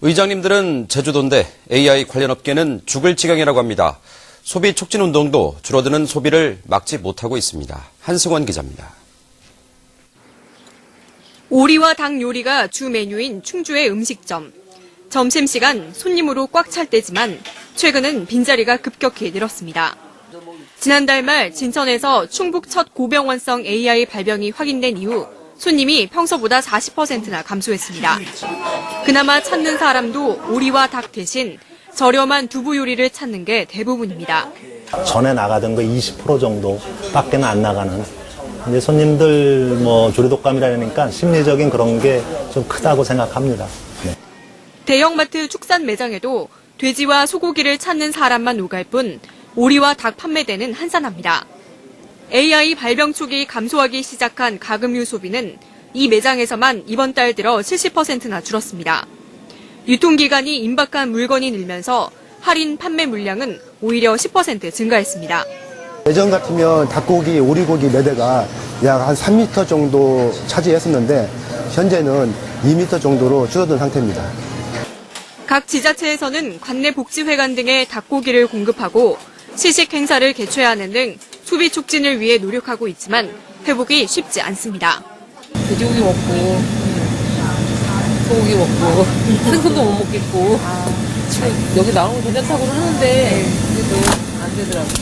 의장님들은 제주도인데 AI 관련 업계는 죽을 지경이라고 합니다. 소비 촉진 운동도 줄어드는 소비를 막지 못하고 있습니다. 한승원 기자입니다. 오리와 닭 요리가 주 메뉴인 충주의 음식점. 점심시간 손님으로 꽉 찰 때지만 최근은 빈자리가 급격히 늘었습니다. 지난달 말 진천에서 충북 첫 고병원성 AI 발병이 확인된 이후 손님이 평소보다 40%나 감소했습니다. 그나마 찾는 사람도 오리와 닭 대신 저렴한 두부 요리를 찾는 게 대부분입니다. 전에 나가던 거 20% 정도밖에는 안 나가는. 이제 손님들 뭐 조리독감이라니까 심리적인 그런 게 좀 크다고 생각합니다. 네. 대형마트 축산 매장에도 돼지와 소고기를 찾는 사람만 오갈 뿐 오리와 닭 판매대는 한산합니다. AI 발병 초기 감소하기 시작한 가금류 소비는 이 매장에서만 이번 달 들어 70%나 줄었습니다. 유통기간이 임박한 물건이 늘면서 할인 판매 물량은 오히려 10% 증가했습니다. 예전 같으면 닭고기, 오리고기 매대가 약 한 3m 정도 차지했었는데 현재는 2m 정도로 줄어든 상태입니다. 각 지자체에서는 관내 복지회관 등의 닭고기를 공급하고 시식 행사를 개최하는 등 소비 촉진을 위해 노력하고 있지만 회복이 쉽지 않습니다. 돼지고기 먹고 소고기 먹고 생선도 못 먹겠고 지금 여기 나온 거 괜찮다고는 하는데 그래도 안 되더라고요.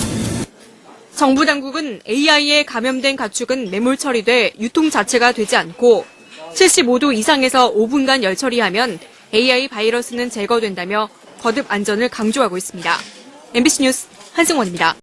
정부 당국은 AI에 감염된 가축은 매몰 처리돼 유통 자체가 되지 않고 75도 이상에서 5분간 열 처리하면 AI 바이러스는 제거된다며 거듭 안전을 강조하고 있습니다. MBC 뉴스 한승원입니다.